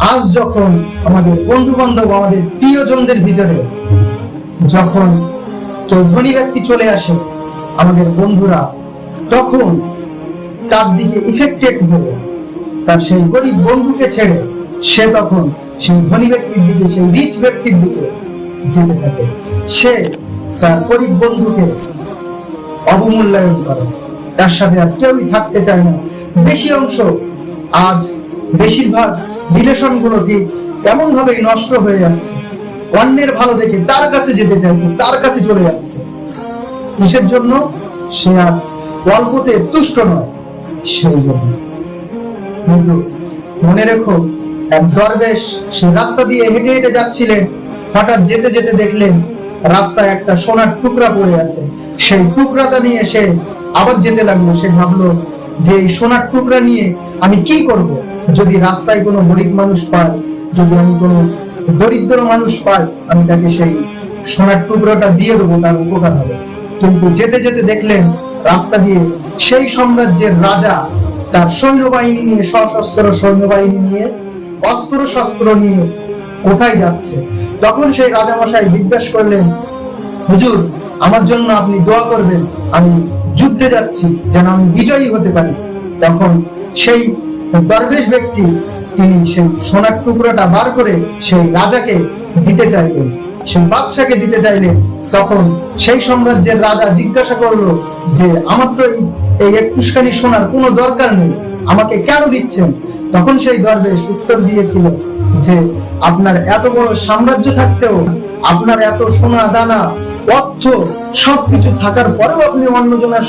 আজ যখন আমাদের বন্ধু বান্ধব আমাদের প্রিয়জনদের ভিতরে যখন কেউ ধনী ব্যক্তি চলে আসে আমাদের বন্ধুরা, তখন তার দিকে ইফেক্টেড হয়ে তার সেই গরিব বন্ধুকে ছেড়ে সে তখন সেই ধনী ব্যক্তির দিকে, সেই রিচ ব্যক্তির দিকে যেতে থাকে। সে তার গরিব বন্ধুকে অবমূল্যায়ন করে। তার সাথে আর কেউই থাকতে চায় না। বেশি অংশ আজ বেশিরভাগ রিলেশনগুলো ঠিক এমন ভাবেই নষ্ট হয়ে যাচ্ছে? অন্যের ভালো দেখে তার কাছে যেতে চাইছে, তার কাছে চলে যাচ্ছে। কিসের জন্য? সে আজ অল্পতে তুষ্ট নয়, সেই জন্য। কিন্তু মনে রেখো, এক দরবেশ সে রাস্তা দিয়ে হেঁটে হেঁটে যাচ্ছিলেন, হঠাৎ যেতে যেতে দেখলেন রাস্তায় একটা সোনার টুকরা পড়ে আছে। সেই টুকরাটা নিয়ে সে আবার যেতে লাগল, সে ভাবলো যে এই সোনার টুকরা নিয়ে আমি কি করব? যদি রাস্তায় কোনো গরিব মানুষ পাই যদি আমি কোনো দরিদ্র মানুষ পাই আমি তাকে সেই সোনার টুকরোটা দিয়ে দেবো, তার উপকার হবে। কিন্তু যেতে যেতে দেখলেন রাস্তা দিয়ে সেই সাম্রাজ্যের রাজা তার সৈন্যবাহিনী নিয়ে, সশস্ত্র সৈন্যবাহিনী নিয়ে অস্ত্র শস্ত্র নিয়ে কোথায় যাচ্ছে? তখন সেই রাজামশাই জিজ্ঞাসা করলেন, হুজুর, আমার জন্য আপনি দোয়া করবেন, আমি যুদ্ধে যাচ্ছি, যেন আমি বিজয়ী হতে পারি। তখন সেই দরবেশ ব্যক্তি, তিনি সেই সোনার টুকরোটা বার করে সেই রাজাকে দিতে চাইলেন। সেই বাদশাকে দিতে চাইলেন। তখন সেই সাম্রাজ্যের রাজা জিজ্ঞাসা করল যে, আমার তো এই- একটুখানি সোনার কোনো দরকার নেই, আমাকে কেন দিচ্ছেন? তখন সেই দরবেশ উত্তর দিয়েছিল যে, আপনার এত বড় সাম্রাজ্য থাকতেও, আপনার এত সোনা দানা অর্থ সবকিছু থাকার পরেও আপনি অন্যজনের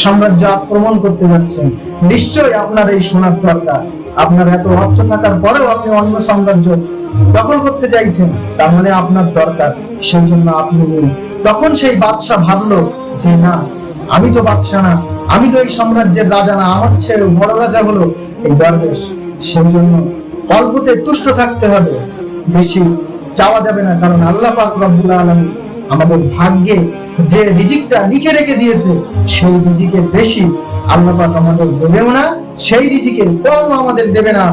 সাম্রাজ্য আক্রমণ করতে যাচ্ছেন। নিশ্চয়ই আপনার এই সোনার দরকার। আপনার এত অর্থ থাকার পরেও আপনি অন্য সাম্রাজ্য দখল করতে চাইছেন, তার মানে আপনার দরকার, সেই জন্য আপনি তখন সেই বাদশাহ ভাবলো যে না, আমি তো বাদশাহ না, আমি তো এই সাম্রাজ্যের রাজা না, আমার ছেলে বড় রাজা হলো এই দরবেশ। সেই জন্য অল্পতে তুষ্ট থাকতে হবে। বেশি চাওয়া যাবে না, কারণ আল্লাহ পাক রব্বুল আলামিন আমাদের ভাগ্যে যে রিজিকটা লিখে রেখে দিয়েছে, সেই রিজিকের বেশি আল্লাহ আমাদের দেবেও না, সেই রিজিকের কম আমাদের দেবে না।